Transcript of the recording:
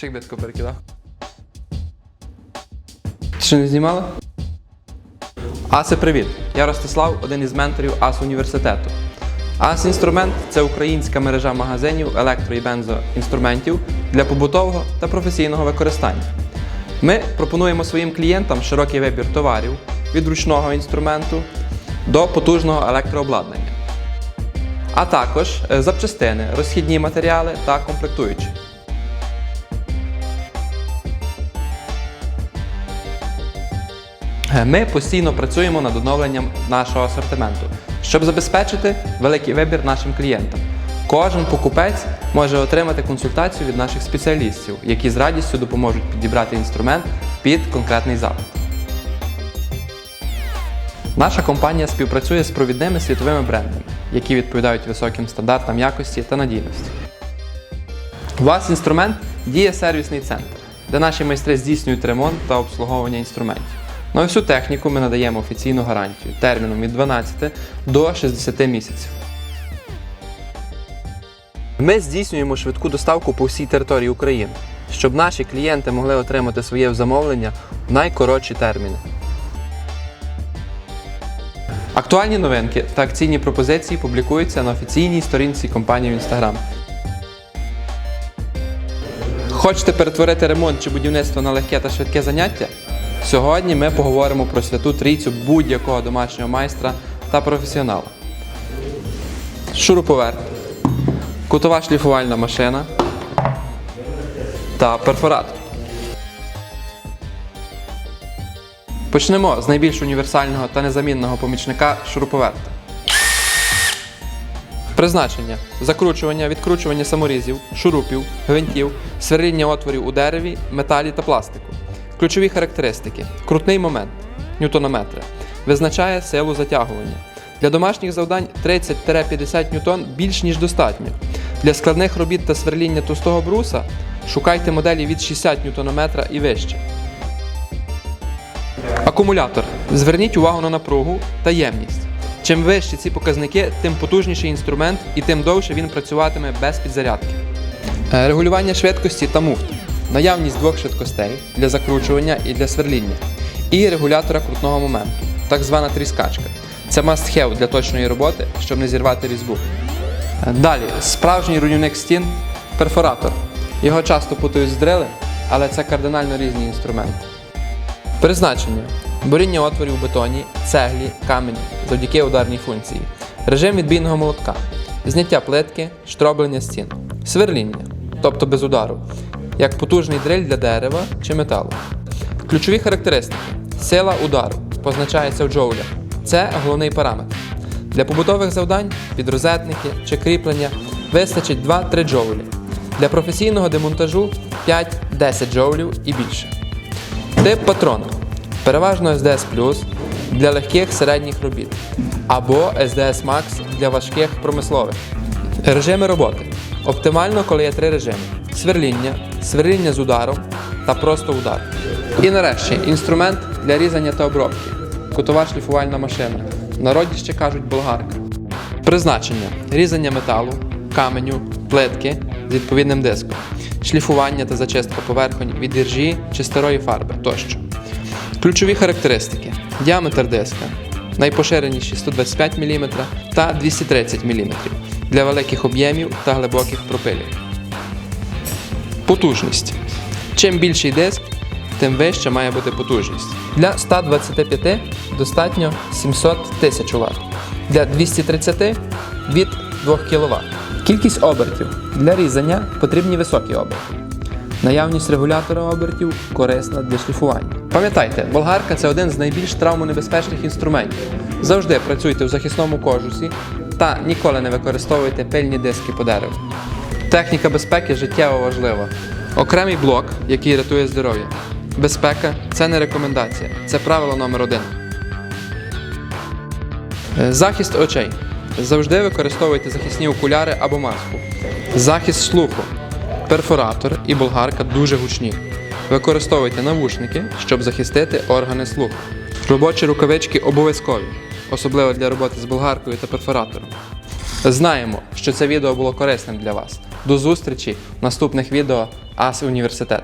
Чек перекидав. Ти що не знімала? Асе, привіт! Я Ростислав, один із менторів АС університету. АС інструмент це українська мережа магазинів електро і бензоінструментів для побутового та професійного використання. Ми пропонуємо своїм клієнтам широкий вибір товарів від ручного інструменту до потужного електрообладнання, а також е, запчастини, розхідні матеріали та комплектуючі. Ми постійно працюємо над оновленням нашого асортименту, щоб забезпечити великий вибір нашим клієнтам. Кожен покупець може отримати консультацію від наших спеціалістів, які з радістю допоможуть підібрати інструмент під конкретний запит. Наша компанія співпрацює з провідними світовими брендами, які відповідають високим стандартам якості та надійності. У вас інструмент діє сервісний центр, де наші майстри здійснюють ремонт та обслуговування інструментів. На всю техніку ми надаємо офіційну гарантію терміном від 12 до 60 місяців. Ми здійснюємо швидку доставку по всій території України, щоб наші клієнти могли отримати своє замовлення в найкоротші терміни. Актуальні новинки та акційні пропозиції публікуються на офіційній сторінці компанії в Instagram. Хочете перетворити ремонт чи будівництво на легке та швидке заняття? Сьогодні ми поговоримо про святу трійцю будь-якого домашнього майстра та професіонала. Шуруповерт, кутова шліфувальна машина та перфоратор. Почнемо з найбільш універсального та незамінного помічника шуруповерта. Призначення: закручування, відкручування саморізів, шурупів, гвинтів, сверління отворів у дереві, металі та пластику. Ключові характеристики: крутний момент ньютонометри, визначає силу затягування. Для домашніх завдань 30-50 ньютон більш ніж достатньо. Для складних робіт та сверління товстого бруса шукайте моделі від 60 ньютонометра і вище. Акумулятор. Зверніть увагу на напругу та ємність. Чим вищі ці показники, тим потужніший інструмент і тим довше він працюватиме без підзарядки. Е, Регулювання швидкості та муфт. Наявність двох швидкостей для закручування і для сверління. І регулятора крутного моменту, так звана тріскачка. Це must-have для точної роботи, щоб не зірвати різьбу. Далі, справжній руйнівник стін перфоратор. Його часто путають з дрелем, але це кардинально різні інструменти. Призначення: буріння отворів у бетоні, цеглі, камені завдяки ударній функції, режим відбійного молотка, зняття плитки, штроблення стін, сверління, тобто без удару, як потужний дриль для дерева чи металу. Ключові характеристики: сила удару позначається в джоулях. Це головний параметр. Для побутових завдань, підрозетники чи кріплення вистачить 2-3 джоулі. Для професійного демонтажу 5-10 джоулів і більше. Тип патрона. Переважно SDS Plus для легких середніх робіт або SDS Max для важких промислових. Режими роботи. Оптимально, коли є три режими: сверління, сверління з ударом та просто удар. І нарешті інструмент для різання та обробки. Кутова шліфувальна машина. В народі ще кажуть болгарка. Призначення: різання металу, каменю, плитки з відповідним диском, шліфування та зачистка поверхонь від іржі чи старої фарби тощо. Ключові характеристики: діаметр диска найпоширеніші 125 мм та 230 мм для великих об'ємів та глибоких пропилів. Потужність. Чим більший диск, тим вища має бути потужність. Для 125 достатньо 700 тисяч Вт. Для 230 від 2 кВт. Кількість обертів. Для різання потрібні високі оберти. Наявність регулятора обертів корисна для шліфування. Пам'ятайте, болгарка це один з найбільш травмонебезпечних інструментів. Завжди працюйте в захисному кожусі та ніколи не використовуйте пильні диски по дереву. Техніка безпеки життєво важлива. Окремий блок, який рятує здоров'я. Безпека це не рекомендація, це правило номер один. Е, Захист очей. Завжди використовуйте захисні окуляри або маску. Захист слуху. Перфоратор і болгарка дуже гучні. Використовуйте навушники, щоб захистити органи слуху. Робочі рукавички обов'язкові, особливо для роботи з болгаркою та перфоратором. Знаємо, що це відео було корисним для вас. До зустрічі в наступних відео АС Університет.